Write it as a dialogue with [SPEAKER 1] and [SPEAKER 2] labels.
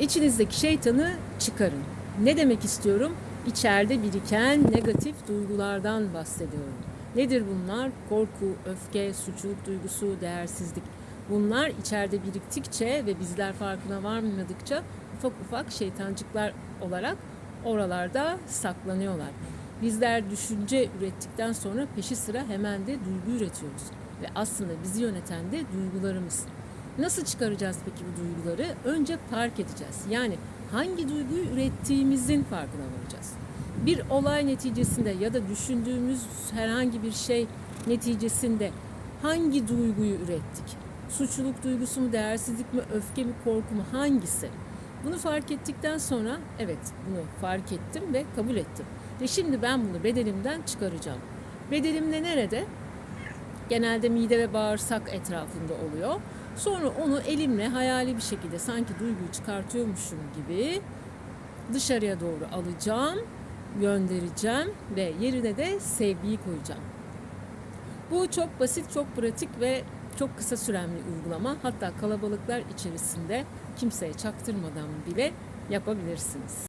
[SPEAKER 1] İçinizdeki şeytanı çıkarın. Ne demek istiyorum? İçeride biriken negatif duygulardan bahsediyorum. Nedir bunlar? Korku, öfke, suçluluk duygusu, değersizlik. Bunlar içeride biriktikçe ve bizler farkına varmadıkça ufak ufak şeytancıklar olarak oralarda saklanıyorlar. Bizler düşünce ürettikten sonra peşi sıra hemen de duygu üretiyoruz. Ve aslında bizi yöneten de duygularımız. Nasıl çıkaracağız peki bu duyguları? Önce fark edeceğiz. Yani hangi duyguyu ürettiğimizin farkına varacağız. Bir olay neticesinde ya da düşündüğümüz herhangi bir şey neticesinde hangi duyguyu ürettik? Suçluluk duygusu mu, değersizlik mi, öfke mi, korku mu hangisi? Bunu fark ettikten sonra evet bunu fark ettim ve kabul ettim. Ve şimdi ben bunu bedenimden çıkaracağım. Bedenim de nerede? Genelde mide ve bağırsak etrafında oluyor. Sonra onu elimle hayali bir şekilde sanki duyguyu çıkartıyormuşum gibi dışarıya doğru alacağım, göndereceğim ve yerine de sevgiyi koyacağım. Bu çok basit, çok pratik ve çok kısa süren bir uygulama. Hatta kalabalıklar içerisinde kimseye çaktırmadan bile yapabilirsiniz.